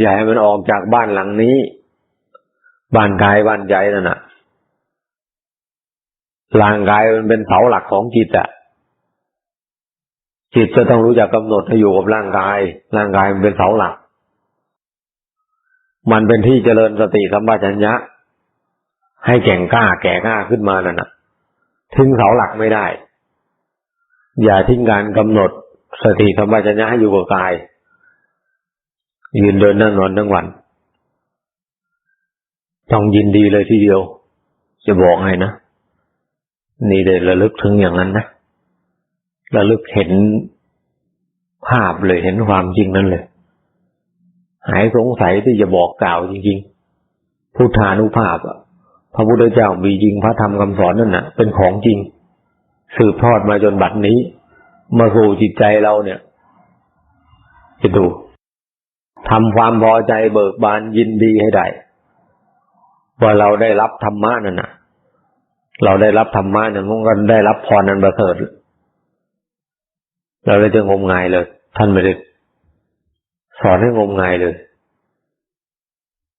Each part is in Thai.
อย่าให้มันออกจากบ้านหลังนี้ บ้านกายบ้านใจนั่นน่ะร่างกายมันเป็นเสาหลักของจิตอะจิตจะต้องรู้จักกำหนดให้อยู่กับร่างกาย ร่างกายมันเป็นเสาหลัก มันเป็นที่เจริญสติสัมปชัญญะ ให้แก่งกล้าแก่กล้าขึ้นมานั่นน่ะ ทิ้งเสาหลักไม่ได้ อย่าทิ้งการกำหนดสติสัมปชัญญะให้อยู่กับกาย ยืนเดินนั่งนอนทั้งวัน ต้องยินดีเลยทีเดียว จะบอกให้นะ นี่เลยระลึกถึงอย่างนั้นนะระลึกเห็นภาพเลยเห็นความจริงนั่นเลย หายสงสัยที่จะบอกกล่าวจริงๆพุทธานุภาพอะพระพุทธเจ้ามีจริงพระธรรมคำสอนนั่นน่ะ เป็นของจริง สืบทอดมาจนบัดนี้ มาสู่จิตใจเราเนี่ยจะดู ทำความพอใจเบิกบานยินดีให้ได้ว่าเราได้รับธรรมะนั่นน่ะเราได้รับธรรมะนี่ยมันก็ได้รับพรนั้นประเสริฐเราเลยจะงมงายเลย ท่านไม่ได้สอนให้งมงายเลย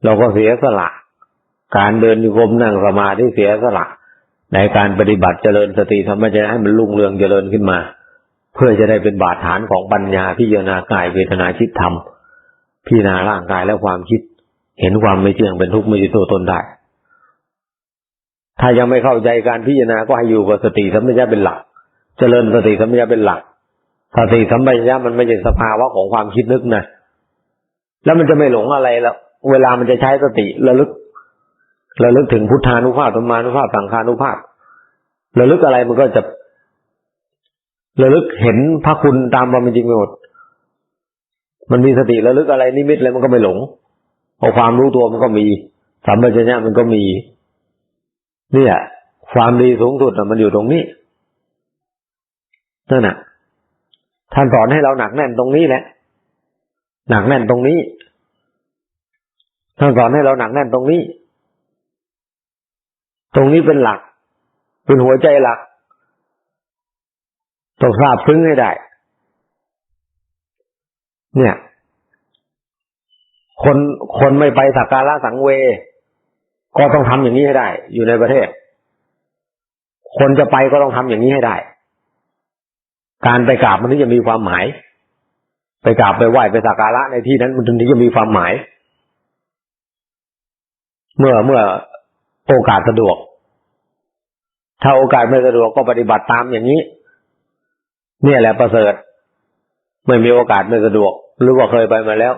เราก็เสียสละ การเดินโยกมนั่งสมาธิเสียสละ ในการปฏิบัติเจริญสติธรรมจะให้มันรุ่งเรืองเจริญขึ้นมา เพื่อจะได้เป็นบาดฐานของปัญญาพิจารณากายเวทนาจิตธรรม พิจารณาร่างกายและความคิด เห็นความไม่เที่ยงเป็นทุกข์ไม่ใช่ตัวตนได้ ถ้ายังไม่เข้าใจการพิจารณาก็ให้อยู่กับสติสัมปชัญญะเป็นหลัก เจริญสติสัมปชัญญะเป็นหลัก สติสัมปชัญญะมันไม่ใช่สภาวะของความคิดนึกนะ แล้วมันจะไม่หลงอะไรแล้ว เวลามันจะใช้สติระลึกระลึกถึงพุทธานุภาพธรรมานุภาพสังขานุภาพระลึกอะไรมันก็จะระลึกเห็นพระคุณตามความเป็นจริงไปหมด มันมีสติระลึกอะไรนิมิตอะไรมันก็ไม่หลงพอความรู้ตัวมันก็มีสัมปชัญญะมันก็มี เนี่ย ความดีสูงสุดมันอยู่ตรงนี้นั่นน่ะ ท่านสอนให้เราหนักแน่นตรงนี้แหละ หนักแน่นตรงนี้ ท่านสอนให้เราหนักแน่นตรงนี้ ตรงนี้เป็นหลัก เป็นหัวใจหลักต้องทราบซึ้งให้ได้ เนี่ย คนคนไม่ไปสักการะสังเว ก็ต้องทำอย่างนี้ให้ได้ อยู่ในประเทศ คนจะไปก็ต้องทำอย่างนี้ให้ได้ การไปกราบมันถึงจะมีความหมาย ไปกราบไปไหว้ไปสักการะในที่นั้นมันถึงจะมีความหมาย เมื่อเมื่อโอกาสสะดวก ถ้าโอกาสไม่สะดวกก็ปฏิบัติตามอย่างนี้ เนี่ยแหละประเสริฐ ไม่มีโอกาสไม่สะดวก หรือว่าเคยไปมาแล้ว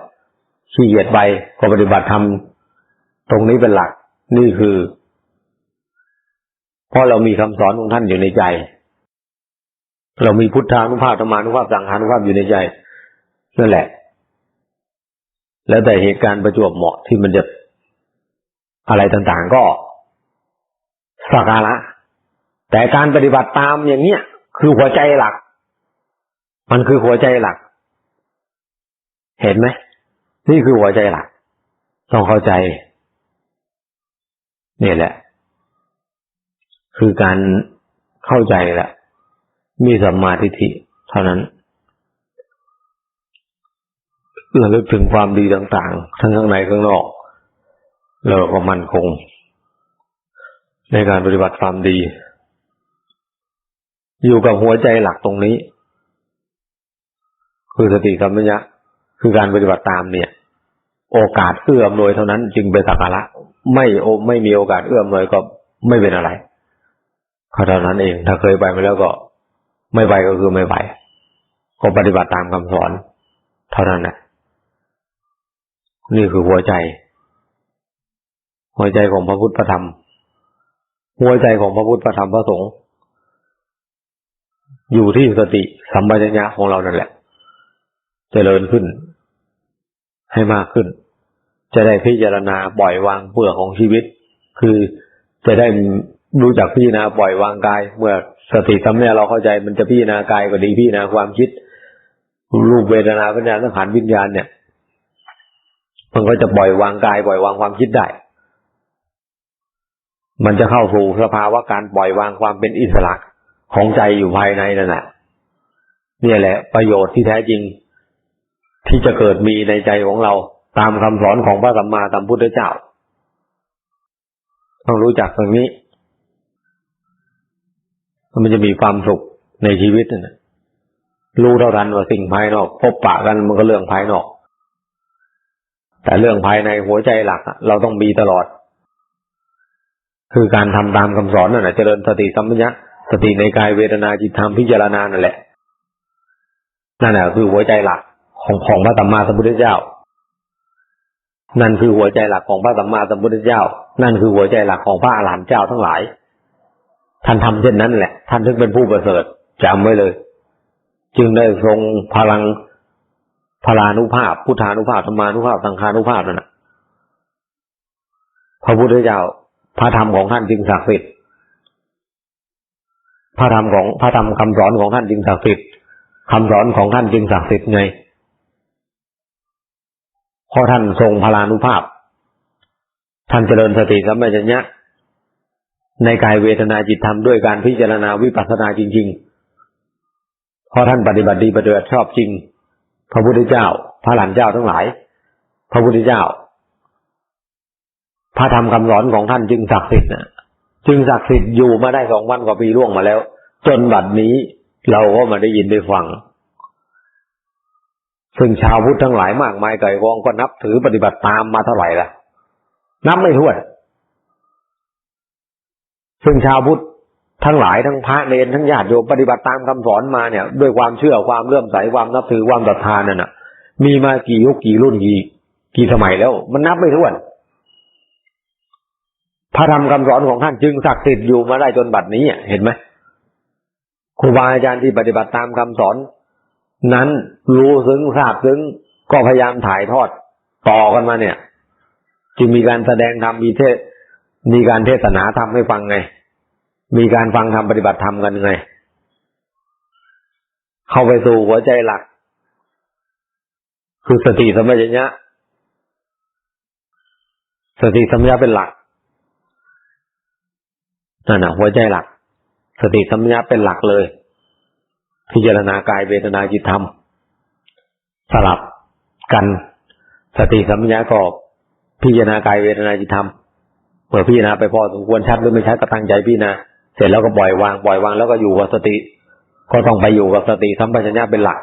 ขี้เกียจไปก็ปฏิบัติทำตรงนี้เป็นหลัก นี่คือเพราะเรามีคำสอนของท่านอยู่ในใจ เรามีพุทธานุภาพธรรมานุภาพสังขานุภาพอยู่ในใจนั่นแหละ แล้วแต่เหตุการณ์ประจวบเหมาะที่มันจะอะไรต่างๆก็สักการะแต่การปฏิบัติตามอย่างเนี้ยคือหัวใจหลัก มันคือหัวใจหลัก เห็นไหมนี่คือหัวใจหลัก ต้องเข้าใจนี่แหละ คือการเข้าใจแหละ มีสัมมาทิฏฐิเท่านั้นระลึกถึงความดีต่างๆ ทั้งข้างในข้างนอก เราก็มั่นคง ในการปฏิบัติความดี อยู่กับหัวใจหลักตรงนี้ คือสติสัมปชัญญะคือการปฏิบัติตามเนี่ย โอกาสเอื้อมหน่วยเท่านั้นจึงเป็นสักการะไม่โอไม่มีโอกาสเอื้อมหน่วยก็ไม่เป็นอะไรเท่านั้นเอง ถ้าเคยไปมาแล้วก็ ไม่ไปก็คือไม่ไปก็ปฏิบัติตามคำสอน เท่านั้นแหละนี่คือหัวใจ หัวใจของพระพุทธพระธรรม หัวใจของพระพุทธพระธรรมพระสงฆ์อยู่ที่สติสัมปชัญญะของเรานั่นแหละ เจริญขึ้น ให้มากขึ้น จะได้พิจารณาปล่อยวางเปลือกของชีวิต คือจะได้รู้จักพิจารณาปล่อยวางกาย เมื่อสติสัมเนี่ยเราเข้าใจมันจะพิจารณากายก็ดีพิจารณาความคิด รูปเวทนาปัญญาสังขารวิญญาณเนี่ย มันก็จะปล่อยวางกายปล่อยวางความคิดได้ มันจะเข้าสู่สภาวะการปล่อยวางความเป็นอิสระของใจอยู่ภายในนั่นแหละนี่แหละ ประโยชน์ที่แท้จริง ที่จะเกิดมีในใจของเราตามคำสอนของพระสัมมาสัมพุทธเจ้า ต้องรู้จักตรงนี้ มันจะมีความสุขในชีวิตนะรู้เท่าทันว่าสิ่งภายนอก พบปะกันมันก็เรื่องภายนอก แต่เรื่องภายในหัวใจหลักเราต้องมีตลอด คือการทำตามคำสอนนั่นแหละเจริญสติสัมปชัญญะสติในกายเวทนาจิตธรรมพิจารณานั่นแหละนั่นแหละคือหัวใจหลัก ของของพระสัมมาสัมพุทธเจ้า นั่นคือหัวใจหลักของพระสัมมาสัมพุทธเจ้า นั่นคือหัวใจหลักของพระอรหันต์เจ้าทั้งหลาย ท่านทำเช่นนั้นแหละ ท่านถึงเป็นผู้ประเสริฐจำไว้เลย จึงได้ทรงพลังพลานุภาพ พุทธานุภาพธรรมานุภาพสังฆานุภาพนั่นแหะพระพุทธเจ้า พระธรรมของท่านจึงศักดิ์สิทธิ์พระธรรมของพระธรรมคำสอนของท่านจึงศักดิ์สิทธิ์คำสอนของท่านจึงศักดิ์สิทธิ์ไง พอท่านทรงพลานุภาพ ท่านเจริญสติสัมปชัญญะในกายเวทนาจิตธรรมด้วยการพิจารณาวิปัสสนาจริงๆพอท่านปฏิบัติดีปฏิบัติชอบจริง พระพุทธเจ้า พระหลานเจ้าทั้งหลาย พระพุทธเจ้า พระธรรมคำสอนของท่านจึงศักดิ์สิทธิ์นะจึงศักดิ์สิทธิ์อยู่มาได้สองวันกว่าปีล่วงมาแล้ว จนบัดนี้เราก็มาได้ยินได้ฟัง ซึ่งชาวพุทธทั้งหลายมากมายไก่กองก็นับถือปฏิบัติตามมาเท่าไหร่ละนับไม่ถ้วน ซึ่งชาวพุทธทั้งหลายทั้งพระเนรทั้งญาติโยมปฏิบัติตามคำสอนมาเนี่ย ด้วยความเชื่อความเลื่อมใสความนับถือความศรัทธานั่นน่ะ มีมากี่ยุคกี่รุ่นกี่กี่สมัยแล้ว มันนับไม่ถ้วน พระธรรมคำสอนของท่านจึงศักดิ์สิทธิ์อยู่มาได้จนบัดนี้เห็นไหมครูบาอาจารย์ที่ปฏิบัติตามคำสอน นั้นรู้ซึ้งทราบซึ้งก็พยายามถ่ายทอดต่อกันมาเนี่ย จึงมีการแสดงธรรมมีเทศ มีการเทศนาธรรมให้ฟังไง มีการฟังธรรมปฏิบัติธรรมกันไง เข้าไปสู่หัวใจหลัก คือสติสัมปชัญญะสติสัมปชัญญะเป็นหลักนั่นนะหัวใจหลัก สติสัมปชัญญะเป็นหลักเลย พิจารณากายเวทนาจิตธรรม สลับกันสติสัมปชัญญะก็พิจารณากายเวทนาจิตธรรมเมื่อพิจารณาไปพอสมควรชัดหรือไม่ชัดก็ตั้งใจพิจารณาเสร็จแล้วก็ปล่อยวางปล่อยวางแล้วก็อยู่กับสติ ก็ต้องไปอยู่กับสติสัมปชัญญะเป็นหลัก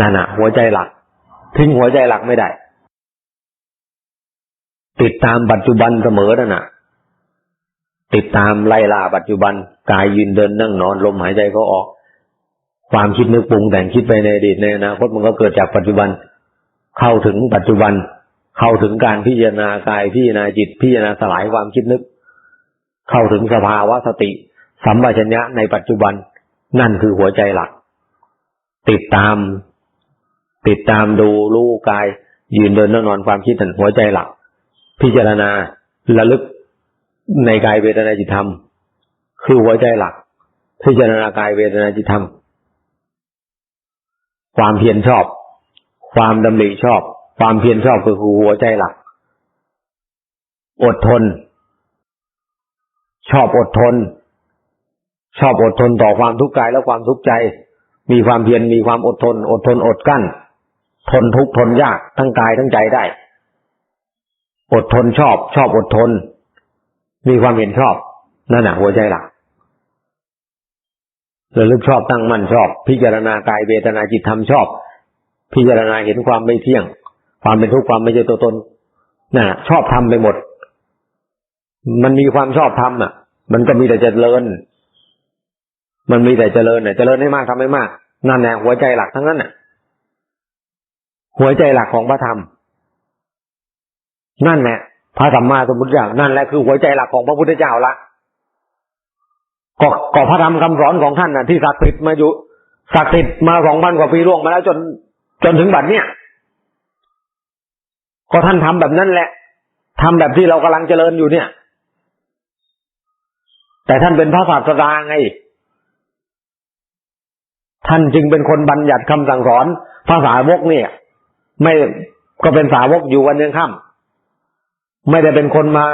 นั่นน่ะ หัวใจหลัก ทิ้งหัวใจหลักไม่ได้ ติดตามปัจจุบันเสมอนั่นน่ะ ติดตามไล่ล่าปัจจุบันกายยืนเดินนั่งนอนลมหายใจเขาออก ความคิดนึกปรุงแต่งคิดไปในอดีตในอนาคตมันก็เกิดจากปัจจุบัน เข้าถึงปัจจุบัน เข้าถึงการพิจารณากายพิจารณาจิตพิจารณาสลายความคิดนึก เข้าถึงสภาวะสติ สัมปชัญญะในปัจจุบันนั่นคือหัวใจหลัก ติดตาม ติดตามดูรู้กาย ยืนเดินนั่งนอนความคิดถึงหัวใจหลัก พิจารณาระลึก ในกายเวทนาจิตธรรม คือหัวใจหลัก พิจารณากายเวทนาจิตธรรม ความเพียรชอบ ความดำริชอบ ความเพียรชอบก็คือหัวใจหลัก อดทน ชอบอดทน ชอบอดทนต่อความทุกข์กายและความทุกข์ใจ มีความเพียรมีความอดทน อดทนอดกั้น ทนทุกข์ทนยากทั้งกายทั้งใจได้ อดทนชอบ ชอบอดทน มีความเห็นชอบนั่นแหะหัวใจหลักระลึกชอบตั้งมั่นชอบ พิจารณากายเวทนาจิตธรรมชอบ พิจารณาเห็นความไม่เที่ยง ความเป็นทุกข์ความไม่ใช่ตัวตนน่ะ ชอบทำไปหมด มันมีความชอบทำอะ มันก็มีแต่เจริญ มันมีแต่เจริญเนี่ยเจริญให้มากทำให้มากนั่นแหละหัวใจหลักทั้งนั้นน่ะ หัวใจหลักของพระธรรม นั่นแหละ พระสัมมาสัมพุทธเจ้านั่นแหละคือหัวใจหลักของพระพุทธเจ้าละก็ก็พระธรรมคำสอนของท่านน่ะที่ศักดิ์สิทธิ์มาอยู่ศักดิ์สิทธิ์มาสองพันกว่าปีล่วงมาแล้วจนจนถึงบัดเนี้ยก็ท่านทำแบบนั้นแหละทำแบบที่เรากำลังเจริญอยู่เนี่ย แต่ท่านเป็นพระศาสดาไง ท่านจึงเป็นคนบัญญัติคำสั่งสอนภาษาวกเนี่ย ไม่ก็เป็นสาวกอยู่วันยังค่ำ ไม่ได้เป็นคนมา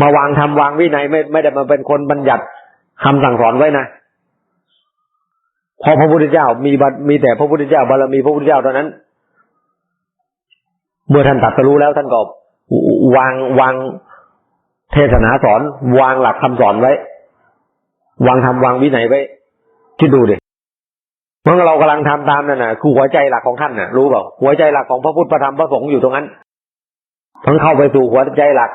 มาวางทำวางวินัยไม่ไม่ได้มาเป็นคนบัญญัติคำสั่งสอนไว้นะพอพระพุทธเจ้ามีบัมีแต่พระพุทธเจ้าบารมีพระพุทธเจ้าเท่านั้น เมื่อท่านตัดสรู้แล้วท่านก็วางวางเทศนาสอน วางหลักคำสอนไว้ วางทำวางวินัยไว้คิดดูดิเมื่อเรากำลังทำตามนั่นน่ะคือหัวใจหลักของท่านน่ะ รู้เปล่าหัวใจหลักของพระพุทธพระธรรมพระสงฆ์อยู่ตรงนั้น ทั้งเข้าไปสู่หัวใจหลัก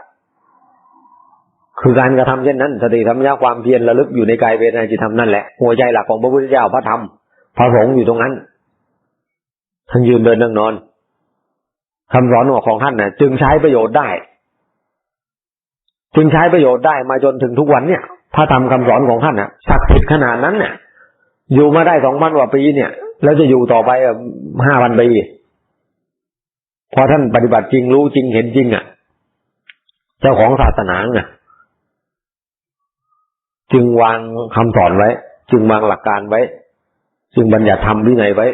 คือการกระทำเช่นนั้น สติธรรมยาความเพียรระลึกอยู่ในกายเวทนาจิตธรรมนั่นแหละหัวใจหลักของพระพุทธเจ้าพระธรรมพระสงฆ์อยู่ตรงนั้นท่านยืนเดินนั่งนอนคำสอนของท่านน่ะ จึงใช้ประโยชน์ได้ จึงใช้ประโยชน์ได้มาจนถึงทุกวันเนี่ยพระธรรมคำสอนของท่านน่ะศักดิ์สิทธิ์ขนาดนั้นเนี่ยอยู่มาได้สองพันกว่าปีเนี่ย แล้วจะอยู่ต่อไปห้าพันปี พอท่านปฏิบัติจริงรู้จริงเห็นจริงอะ เจ้าของศาสนาไงจึงวางคำสอนไว้ จึงวางหลักการไว้ จึงบัญญัติธรรมวินัยไว้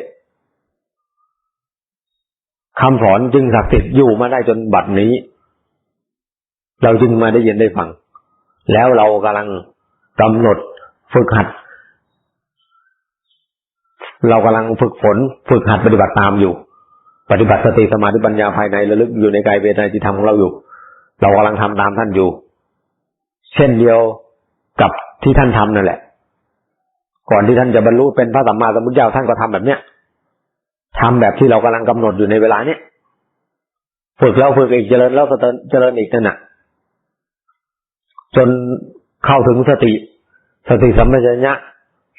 คำสอนจึงศักดิ์สิทธิ์อยู่มาได้จนบัดนี้ เราจึงมาได้ยินได้ฟัง แล้วเรากำลังกำหนดฝึกหัด เรากำลังฝึกฝน ฝึกหัดปฏิบัติตามอยู่ ปฏิบัติสติสมาธิปัญญาภายในระลึกอยู่ในกายเวทนาจิตธรรมของเราอยู่ เรากำลังทำตามท่านอยู่ เช่นเดียวกับที่ท่านทำนั่นแหละ ก่อนที่ท่านจะบรรลุเป็นพระสัมมาสัมพุทธเจ้าท่านก็ทำแบบเนี้ยทำแบบที่เรากำลังกำหนดอยู่ในเวลาเนี้ยฝึกแล้วฝึกอีกเจริญแล้วก็เจริญอีกนั่นน่ะ จนเข้าถึงสติ สติสัมปชัญญะ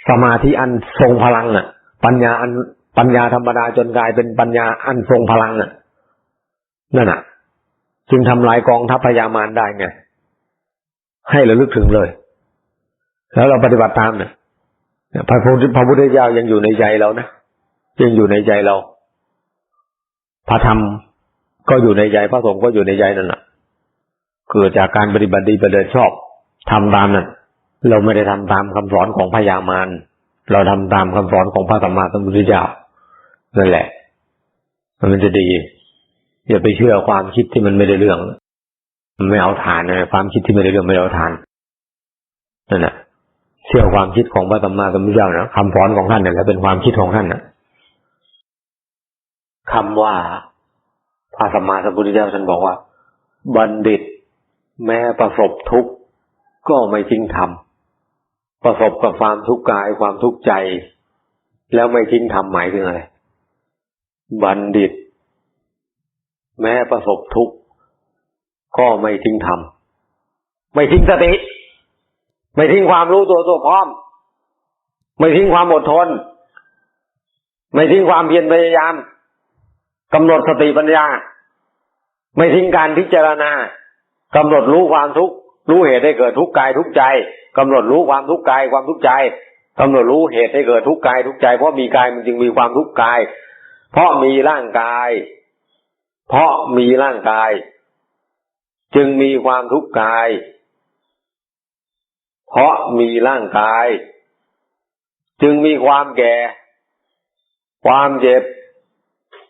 สมาธิอันทรงพลังอะ ปัญญาอัน ปัญญาธรรมดาจนกลายเป็นปัญญาอันทรงพลังอะนั่นน่ะ จึงทำลายกองทัพพยามารได้ไง ให้ระลึกถึงเลย แล้วเราปฏิบัติตามเนี่ยพระพุทธเจ้ายังอยู่ในใจเรานะยังอยู่ในใจเราพระธรรมก็อยู่ในใจพระสงฆ์ก็อยู่ในใจนั่นแหละเกิดจากการปฏิบัติดีปฏิบัติชอบทำตามนั้นเราไม่ได้ทำตามคำสอนของพญามารเราทำตามคำสอนของพระสัมมาสัมพุทธเจ้า นั่นแหละ มันจะดี อย่าไปเชื่อความคิดที่มันไม่ได้เรื่อง มันไม่เอาทานนะความคิดที่ไม่ได้เรื่องไม่เอาทานนั่นแหละเชื่อความคิดของพระสัมมาสัมพุทธเจ้านะคำสอนของท่านเนี่ยแหละเป็นความคิดของท่านนะคำว่าพระสัมมาสัมพุทธเจ้าท่านบอกว่า บัณฑิต แม้ประสบทุกข์ก็ไม่ทิ้งธรรมประสบกับความทุกข์กายความทุกข์ใจ แล้วไม่ทิ้งธรรมหมายถึงอะไร บัณฑิต แม้ประสบทุกข์ก็ไม่ทิ้งธรรม ไม่ทิ้งสติ ไม่ทิ้งความรู้ตัวตัวพร้อม ไม่ทิ้งความอดทน ไม่ทิ้งความเพียรพยายามกำหนดสติปัญญา ไม่ทิ้งการพิจารณากำหนดรู้ความทุกข์รู้เหตุให้เกิดทุกข์กายทุกข์ใจกำหนดรู้ความทุกข์กายความทุกข์ใจกำหนดรู้เหตุให้เกิดทุกข์กายทุกข์ใจเพราะมีกายมันจึงมีความทุกข์กาย เพราะมีร่างกาย เพราะมีร่างกาย จึงมีความทุกข์กาย เพราะมีร่างกาย จึงมีความแก่ ความเจ็บ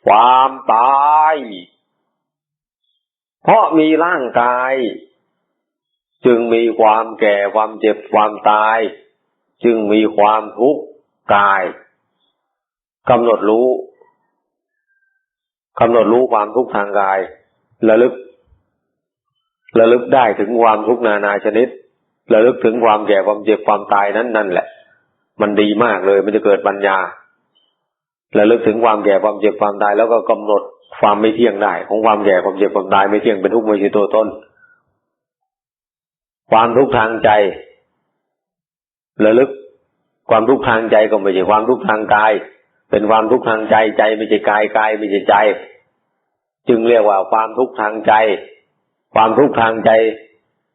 ความตาย เพราะมีร่างกาย จึงมีความแก่ความเจ็บความตาย จึงมีความทุกข์กายกำหนดรู้ กำหนดรู้ความทุกข์ทางกายระลึกระลึกได้ถึงความทุกข์นานาชนิดระลึกถึงความแก่ความเจ็บความตายนั้นนั่นแหละ มันดีมากเลยมันจะเกิดปัญญาระลึกถึงความแก่ความเจ็บความตาย แล้วก็กำหนดความไม่เที่ยงได้ ของความแก่ความเจ็บความตายไม่เที่ยงเป็นทุกข์ไม่ใช่ตัวตนความทุกข์ทางใจระลึกความทุกข์ทางใจก็ไม่ใช่ความทุกข์ทางกาย เป็นความทุกข์ทางใจใจไม่ใช่กายกายไม่ใช่ใจ จึงเรียกว่าความทุกข์ทางใจ ความทุกข์ทางใจ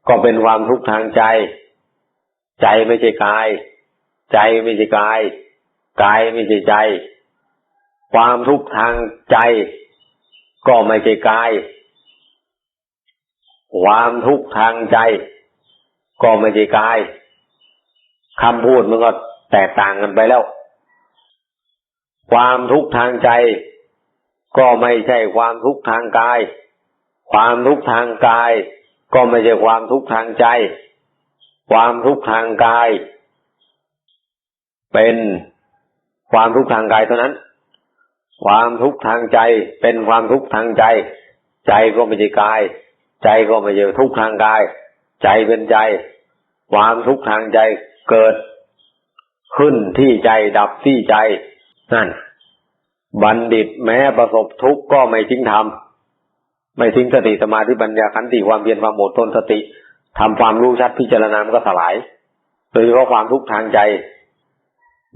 ก็เป็นความทุกข์ทางใจ ใจไม่ใช่กาย ใจไม่ใช่กายกายไม่ใช่ใจ ความทุกข์ทางใจ ก็ไม่ใช่กาย ความทุกข์ทางใจ ก็ไม่ใช่กายคำพูดมันก็แตกต่างกันไปแล้ว ความทุกข์ทางใจ ก็ไม่ใช่ความทุกข์ทางกาย ความทุกข์ทางกาย ก็ไม่ใช่ความทุกข์ทางใจ ความทุกข์ทางกาย เป็นความทุกข์ทางกายเท่านั้น ความทุกข์ทางใจเป็นความทุกข์ทางใจ ใจก็ไม่ใช่กาย ใจก็ไม่ใช่ทุกข์ทางกาย ใจเป็นใจ ความทุกข์ทางใจเกิดขึ้นที่ใจดับที่ใจ นั่น บัณฑิตแม้ประสบทุกข์ก็ไม่ทิ้งธรรมไม่ทิ้งสติสมาธิปัญญาขันติความเพียรความอดทนสติทำความรู้ชัดพิจารณามันก็สลายโดยเฉพาะความทุกข์ทางใจ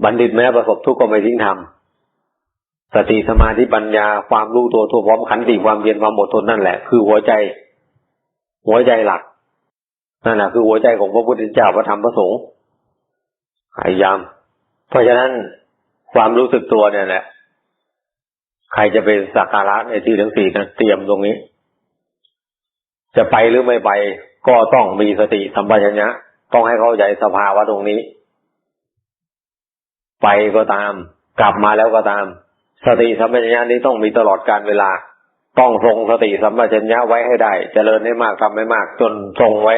บัณฑิตแม้ประสบทุกข์ก็ไม่ทิ้งธรรมสติสมาธิปัญญาความรู้ตัวทั่วพร้อมขันติความเพียรความอดทนนั่นแหละ คือหัวใจ หัวใจหลักนั่นแหละคือหัวใจของพระพุทธเจ้าพระธรรมพระสงฆ์พยายาม เพราะฉะนั้น ความรู้สึกตัวเนี่ยแหละใครจะเป็นสักการะในที่ทั้งสี่นั้นเตรียมตรงนี้ จะไปหรือไม่ไป ก็ต้องมีสติสัมปชัญญะต้องให้เข้าใจสภาวะตรงนี้ ไปก็ตาม กลับมาแล้วก็ตาม สติสัมปชัญญะนี้ต้องมีตลอดการเวลา ต้องทรงสติสัมปชัญญะไว้ให้ได้จเจริญให้มากทำให้มาก จนทรงไว้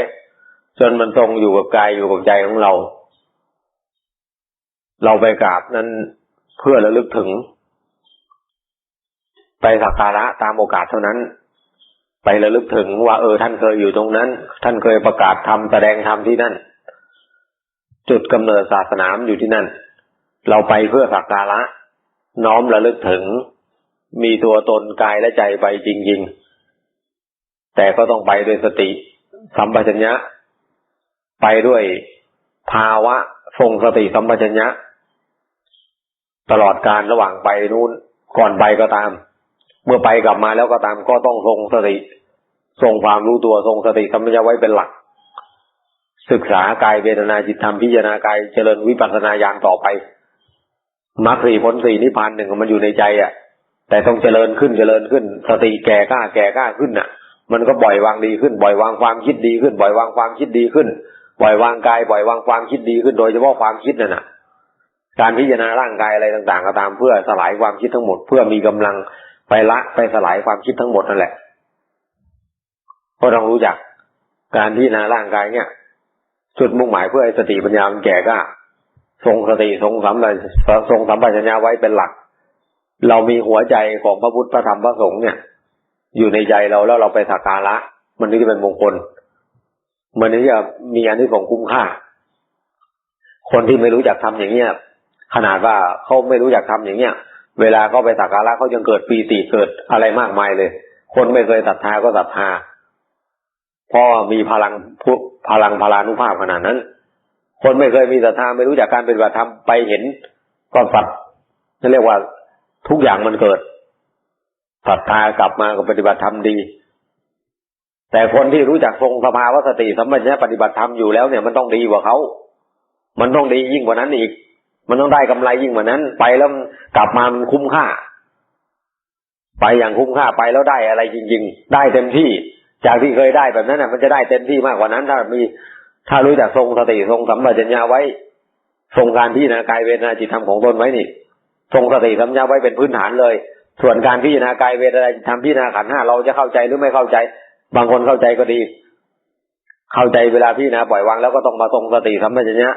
จนมันทรงอยู่กับกายอยู่กับใจของเรา เราไปกราบนั้น เพื่อระลึกถึง ไปสักการะตามโอกาสเท่านั้น ไประลึกถึงว่าเออ ท่านเคยอยู่ตรงนั้น ท่านเคยประกาศธรรมแสดงธรรมที่นั่น จุดกำเนิดศาสนาอยู่ที่นั่น เราไปเพื่อสักการะ น้อมระลึกถึง มีตัวตนกายและใจไปจริง ๆ แต่ก็ต้องไปด้วยสติ สัมปชัญญะ ไปด้วยภาวะทรงสติสัมปชัญญะ ตลอดการระหว่างไปนู้นก่อนไปก็ตาม เมื่อไปกลับมาแล้วก็ตามก็ต้องทรงสติทรงความรู้ตัวทรงสติสัมปชัญญะไว้เป็นหลัก ศึกษากายเวทนาจิตธรรมพิจารณากายเจริญวิปัสสนาญาณต่อไปมรรคสี่ผลสี่นิพพานหนึ่งมันอยู่ในใจอะ แต่ต้องเจริญขึ้นเจริญขึ้น สติแก่กล้าแก่กล้าขึ้นอะ มันก็บ่อยวางดีขึ้นบ่อยวางความคิดดีขึ้นบ่อยวางความคิดดีขึ้นบ่อยวางกายบ่อยวางความคิดดีขึ้นโดยเฉพาะความคิดนั่นน่ะ การพิจารณาร่างกายอะไรต่างๆก็ตามเพื่อสลายความคิดทั้งหมด เพื่อมีกำลังไปละไปสลายความคิดทั้งหมดนั่นแหละก็ต้องรู้จัก การที่นาร่างกายเนี่ย จุดมุ่งหมายเพื่อสติปัญญามันแก่ก็ทรงสติทรงสัมปทรงสัมปชัญญะไว้เป็นหลัก เรามีหัวใจของพระพุทธพระธรรมพระสงฆ์เนี่ย อยู่ในใจเราแล้วเราไปสักการะ มันนี่จะเป็นมงคล มันนี่จะมีอันที่ของคุ้มค่า คนที่ไม่รู้จักทำอย่างเนี้ย ขนาดว่าเขาไม่รู้จักทำอย่างเนี้ยเวลาเขาไปสักการะเขายังเกิดปีติเกิดอะไรมากมายเลย คนไม่เคยศรัทธาก็ศรัทธาเพราะมีพลังพุพลังพลานุภาพขนาดนั้น คนไม่เคยมีศรัทธาไม่รู้จักการเป็นบัติธรรมไปเห็นก็สัตว์จะเรียกว่าทุกอย่างมันเกิดศรัทธากลับมาก็ปฏิบัติธรรมดี แต่คนที่รู้จักทรงสภาวะสติสัมปชัญญะปฏิบัติธรรมอยู่แล้วเนี่ยมันต้องดีกว่าเขา มันต้องดียิ่งกว่านั้นอีก มันต้องได้กำไรยิ่งกว่านั้น ไปแล้วกลับมามันคุ้มค่า ไปอย่างคุ้มค่าไปแล้วได้อะไรจริง ๆ ได้เต็มที่ จากที่เคยได้แบบนั้นน่ะ มันจะได้เต็มที่มากกว่านั้น ถ้ามีถ้ารู้จักทรงสติทรงสัมปชัญญะไว้ทรงการพิจารณากายเวทนาจิตธรรมของตนไว้นี่ทรงสติสัมปชัญญะไว้เป็นพื้นฐานเลย ส่วนการพิจารณากายเวทนาจิตธรรมพิจารณาขันห้าเราจะเข้าใจหรือไม่เข้าใจ บางคนเข้าใจก็ดี เข้าใจเวลาพิจารณาปล่อยวางแล้วก็ต้องมาทรงสติสัมปชัญญะ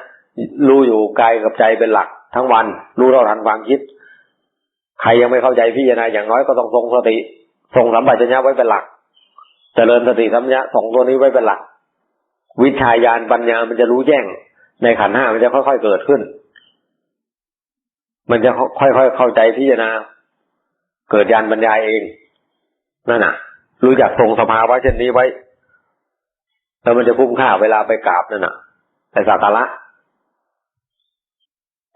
รู้อยู่กายกับใจเป็นหลัก ทั้งวัน รู้เท่าทันความคิด ใครยังไม่เข้าใจพี่ยานาอย่างน้อยก็ต้องทรงสติทรงสัมปชัญญะไว้เป็นหลักจเจริญสติสัมปชัญญะสองตัวนี้ไว้เป็นหลัก วิชายานปัญญามันจะรู้แจ้ง ในขันห้ามันจะค่อยๆเกิดขึ้น มันจะค่อยๆเข้าใจพิจารณาเกิดยานปัญญาเองนั่นน่ะ รู้จักทรงสภาวะเช่นนี้ไว้ แล้วมันจะพุ่มค่าเวลาไปกราบนั่นน่ะไปสักการะ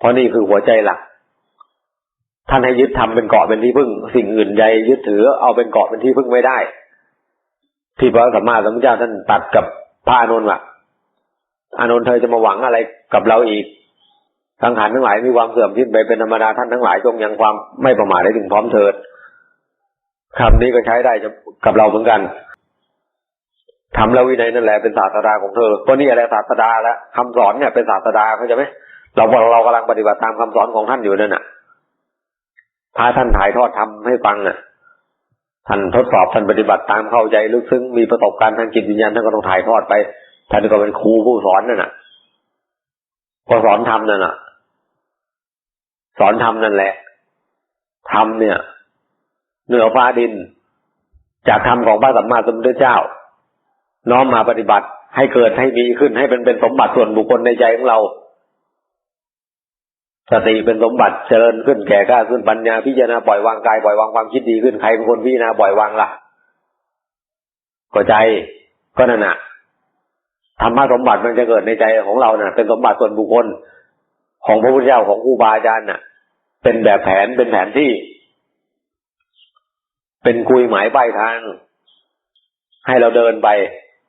เพราะนี่คือหัวใจหลัก ท่านให้ยึดทำเป็นเกาะเป็นที่พึ่ง สิ่งอื่นใดยึดถือเอาเป็นเกาะเป็นที่พึ่งไม่ได้ ที่พระสัมมาสัมพุทธเจ้าท่านตัดกับพระอนุนว่าอนุนเธอจะมาหวังอะไรกับเราอีกสังขารทั้งหลายมีความเสื่อมสิ้นไปเป็นธรรมดาท่านทั้งหลายจงยังความไม่ประมาทได้ถึงพร้อมเถิดคำนี้ก็ใช้ได้กับเราเหมือนกันทำแล้ววินัยนั่นแหละเป็นศาสดาของเธอก็นี่อะไรศาสดาแล้วคำสอนเนี่ยเป็นศาสดาเขาใจไหม เราเรากำลังปฏิบัติตามคำสอนของท่านอยู่นั่นน่ะพาท่านถ่ายทอดทำให้ฟังน่ะ ท่านทดสอบท่านปฏิบัติตามเข้าใจลึกซึ้งมีประสบการณ์ทางจิตวิญญาณท่านก็ต้องถ่ายทอดไป ท่านก็เป็นครูผู้สอนนั่นน่ะพอสอนทำนั่นน่ะ สอนทำนั่นแหละทำเนี่ย เหนือฟ้าดิน จากธรรมของพระสัมมาสัมพุทธเจ้า น้อมมาปฏิบัติให้เกิดให้มีขึ้นให้เป็นเป็นสมบัติส่วนบุคคลในใจของเรา สติเป็นสมบัติเจริญขึ้นแก่กล้าขึ้นปัญญาพิจารณาปล่อยวางกายปล่อยวางความคิดดีขึ้นใครเป็นคนพิจารณาปล่อยวางล่ะก็ใจก็นั่นน่ะธรรมะสมบัติมันจะเกิดในใจของเราเนี่ยเป็นสมบัติส่วนบุคคลของพระพุทธเจ้าของครูบาอาจารย์น่ะ เป็นแบบแผนเป็นแผนที่ เป็นคุยหมายป้ายทาง ให้เราเดินไป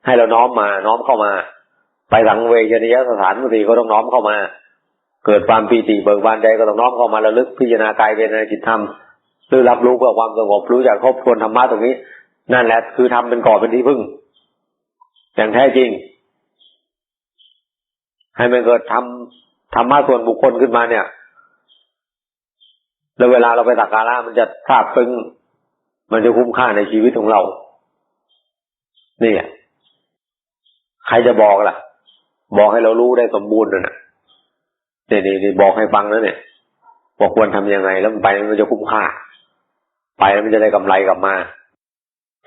ให้เราน้อมมา น้อมเข้ามา ไปสังเวชนียสถานบางทีก็ต้องน้อมเข้ามา เกิดความปีติเบิกบานใจก็ต้องน้อมเข้ามาระลึกพิจารณากายเวทนาจิตธรรมหรือรับรู้เพื่อความสงบรู้จากครบควรธรรมะตรงนี้ นั่นแหละคือทำเป็นก่อเป็นที่พึ่ง อย่างแท้จริง ให้มันเกิดทำธรรมะส่วนบุคคลขึ้นมาเนี่ย แล้วเวลาเราไปสักการะมันจะทราบซึ้งมันจะคุ้มค่าในชีวิตของเรา นี่ใครจะบอกล่ะ บอกให้เรารู้ได้สมบูรณ์นะ เนี่ยนี่บอกให้ฟังแล้วเนี่ยบอกควรทำยังไงแล้วมันไปมันจะคุ้มค่า ไปแล้วมันจะได้กำไรกลับมา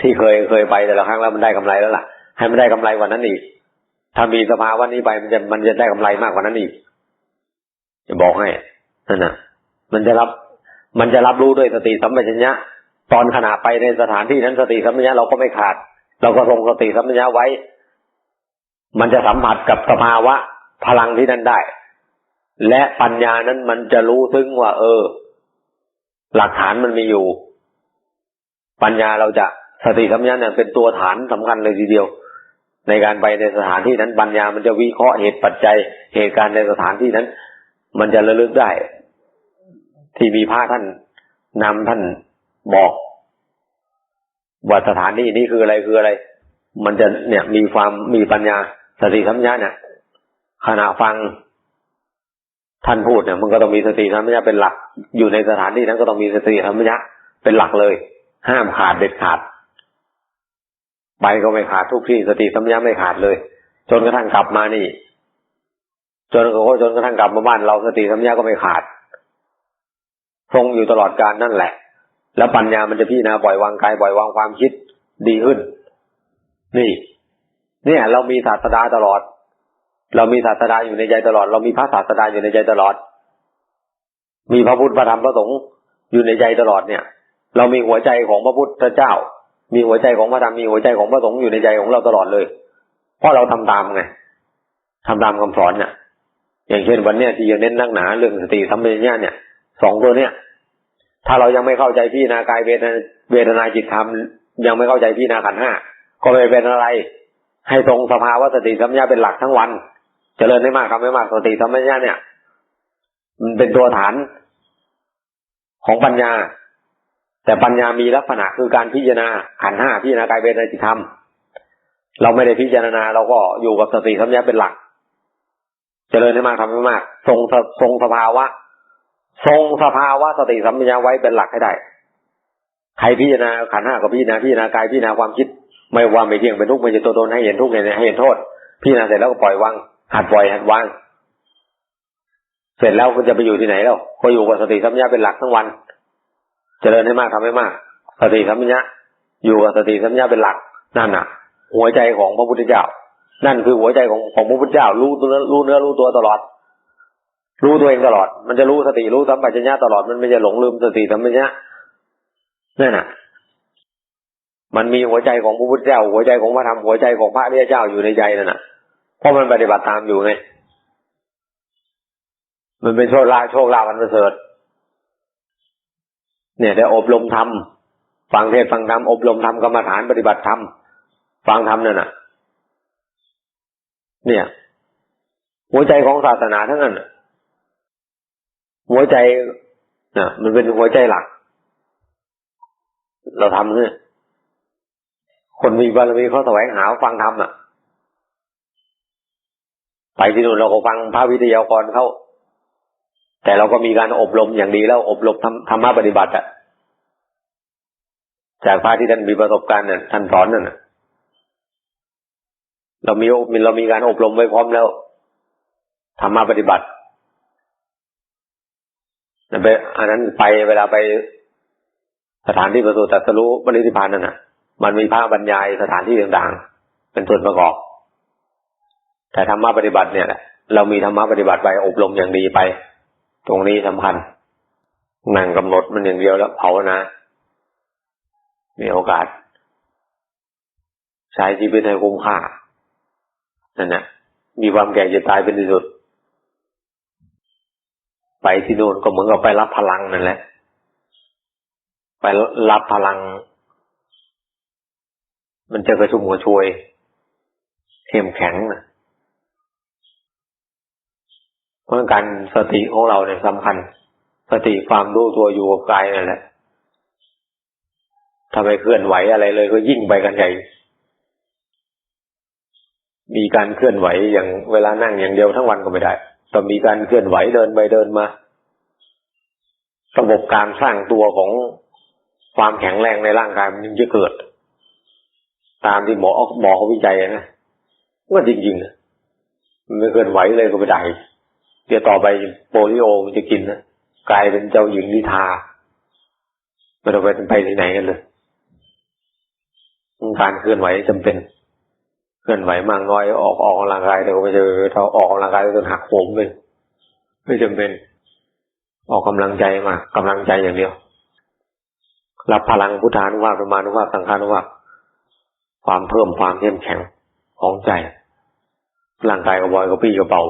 ที่เคยเคยไปแต่ละครั้งแล้วมันได้กำไรแล้วล่ะ ให้มันได้กำไรกว่านั้นอีก ถ้ามีสภาวะนี้ไปมันจะมันจะได้กำไรมากกว่านั้นอีก จะบอกให้นั่นนะมันจะรับมันจะรับรู้ด้วยสติสัมปชัญญะตอนขณะไปในสถานที่นั้นสติสัมปชัญญะเราก็ไม่ขาด เราก็ทรงสติสัมปชัญญะไว้ มันจะสัมผัสกับสภาวะพลังที่นั่นได้ และปัญญานั้นมันจะรู้ถึงว่า เออ หลักฐานมันมีอยู่ ปัญญาเราจะสติสัมปชัญญะเนี่ยเป็นตัวฐานสำคัญเลยทีเดียว ในการไปในสถานที่นั้นปัญญามันจะวิเคราะห์เหตุปัจจัยเหตุการณ์ในสถานที่นั้น มันจะระลึกได้ ที่มีพระท่านนำท่านบอกว่าสถานที่นี้คืออะไรคืออะไร มันจะเนี่ยมีความมีปัญญาสติสัมยาเนี่ยขณะฟัง ท่านพูดเนี่ยมันก็ต้องมีสติสัมยาเป็นหลัก อยู่ในสถานที่นั้นก็ต้องมีสติสัมยาเป็นหลักเลย ห้ามขาดเด็ดขาด ไปก็ไม่ขาดทุกที่สติสัมยาไม่ขาดเลย จนกระทั่งกลับมานี่ จนก็จนกระทั่งกลับมาบ้านเราสติสัมยาก็ไม่ขาด ทรงอยู่ตลอดการนั่นแหละ แล้วปัญญามันจะพี่นาปล่อยวางกายปล่อยวางความคิดดีขึ้น นี่ เนี่ย เรามีศาสดาตลอด เรามีศาสดาอยู่ในใจตลอด เรามีพระศาสดาอยู่ในใจตลอด มีพระพุทธพระธรรมพระสงฆ์อยู่ในใจตลอดเนี่ย เรามีหัวใจของพระพุทธเจ้า มีหัวใจของพระธรรมมีหัวใจของพระสงฆ์อยู่ในใจของเราตลอดเลย เพราะเราทำตามไงทำตามคำสอนเนี่ยอย่างเช่นวันเนี้ยที่จะเน้นนักหนาเรื่องสติสัมปชัญญะเนี่ยสองตัวเนี้ยถ้าเรายังไม่เข้าใจพี่นากายเวทนาเวทนาจิตธรรม ยังไม่เข้าใจพี่นาขันห้าก็ไม่เป็นอะไร ให้ตรงสภาวะสติสัมปชัญญะเป็นหลักทั้งวัน เจริญได้มากครับไม่มากสติสัมปชัญญะเนี่ย มันเป็นตัวฐานของปัญญา แต่ปัญญามีลักษณะคือการพิจารณาขันห้าพิจารณากายเวทนาจิตธรรม เราไม่ได้พิจารณาเราก็อยู่กับสติสัมยาเป็นหลักจเจริญให้มากทำให้มาก ทรงทรงสภาวะ ทรงสภาวะสติสัมปชัญญะไว้เป็นหลักให้ได้ใครพิจารณาขันห้ากับพิจารณาพิจารณากายพิจารณาความคิด ไม่ว่าไม่เที่ยงเป็นทุกข์ไม่ใช่ตัวตนให้เห็นทุกข์ให้เห็นโทษพิจารณาเสร็จแล้วก็ปล่อยวาง หัดปล่อยหัดวาง เสร็จแล้วก็จะไปอยู่ที่ไหนแล้วก็อยู่กับสติสัมปชัญญะเป็นหลักทั้งวันเจริญให้มากทำให้มาก สติสัมปชัญญะอยู่กับสติสัมปชัญญะเป็นหลักนั่นน่ะ หัวใจของพระพุทธเจ้า นั่นคือหัวใจของของพระพุทธเจ้า รู้ตัวรู้เนื้อรู้ตัวตลอด รู้ตัวเองตลอด มันจะรู้สติรู้สัมปชัญญะตลอดมันไม่จะหลงลืมสติสัมปชัญญะนั่นน่ะมันมีหัวใจของพระพุทธเจ้า หัวใจของพระธรรมหัวใจของพระอริยเจ้าอยู่ในใจนั่นน่ะ เพราะมันปฏิบัติตามอยู่ไง มันเป็นโชคลาโชคลาภันประเสริฐ เนี่ยได้อบรมธรรมฟังเทศฟังธรรมอบรมธรรมกรรมฐานปฏิบัติธรรมฟังธรรมนั่นน่ะ เนี่ย หัวใจของศาสนาทั้งนั้นหัวใจน่ะ มันเป็นหัวใจหลัก เราทำเนี่ยคนมีบารมีเขาแสวงหาฟังธรรมอะ ไปที่นู่นเราก็ฟังพระวิทยากรเขาแต่เราก็มีการอบรมอย่างดีแล้วอบรมธรรมะปฏิบัติอะจากพระที่ท่านมีประสบการณ์เนี่ยท่านสอนนั่นเรามีเรามีการอบรมไว้พร้อมแล้วธรรมะปฏิบัติไปอันนั้นไปเวลาไปสถานที่ประสูติตรัสรู้บริธิพานนั่นน่ะ มันมีภาพบรรยายสถานที่ต่างๆ เป็นส่วนประกอบ แต่ธรรมะปฏิบัติเนี่ยแหละเรามีธรรมะปฏิบัติไปอบรมอย่างดีไป ตรงนี้สำคัญนั่งกำหนดมันอย่างเดียวแล้วเผานะ มีโอกาส ใช้ชีวิตให้คุ้มค่านั่นนะมีความแก่จะตายเป็นที่สุด ไปที่โน่นก็เหมือนกับไปรับพลังนั่นแหละ ไปรับพลัง มันจะกระชุ่มกระชวยเข้มแข็งนะ เพราะการสติของเราเนี่ยสำคัญ สติความรู้ตัวอยู่กับกายนั่นแหละถ้าไปเคลื่อนไหวอะไรเลยก็ยิ่งไปกันใหญ่มีการเคลื่อนไหวอย่างเวลานั่งอย่างเดียวทั้งวันก็ไม่ได้ต้องมีการเคลื่อนไหวเดินไปเดินมา ระบบการสร้างตัวของความแข็งแรงในร่างกายมันจะเกิด ตามที่หมอหมอเขาวิจัยนะว่าจริงๆมันไม่เคลื่อนไหวเลยก็ไม่ได้ เดี๋ยวต่อไปโปลิโอมันจะกินนะกลายเป็นเจ้าหญิงนิทาไม่ต้องไปไปที่ไหนกันเลยการเคลื่อนไหวจำเป็น เคลื่อนไหวมากน้อยออกออกกำลังกายแต่ก็ไม่ใช่เราออกกำลังกายจนหักโหมเลยไม่จำเป็น ออกกำลังใจมากกำลังใจอย่างเดียว รับพลังพุทธานุภาพธรรมานุภาพสังฆานุภาพความเพิ่มความเข้มแข็งของใจร่างกายก็บอยก็ปี้ก็เบา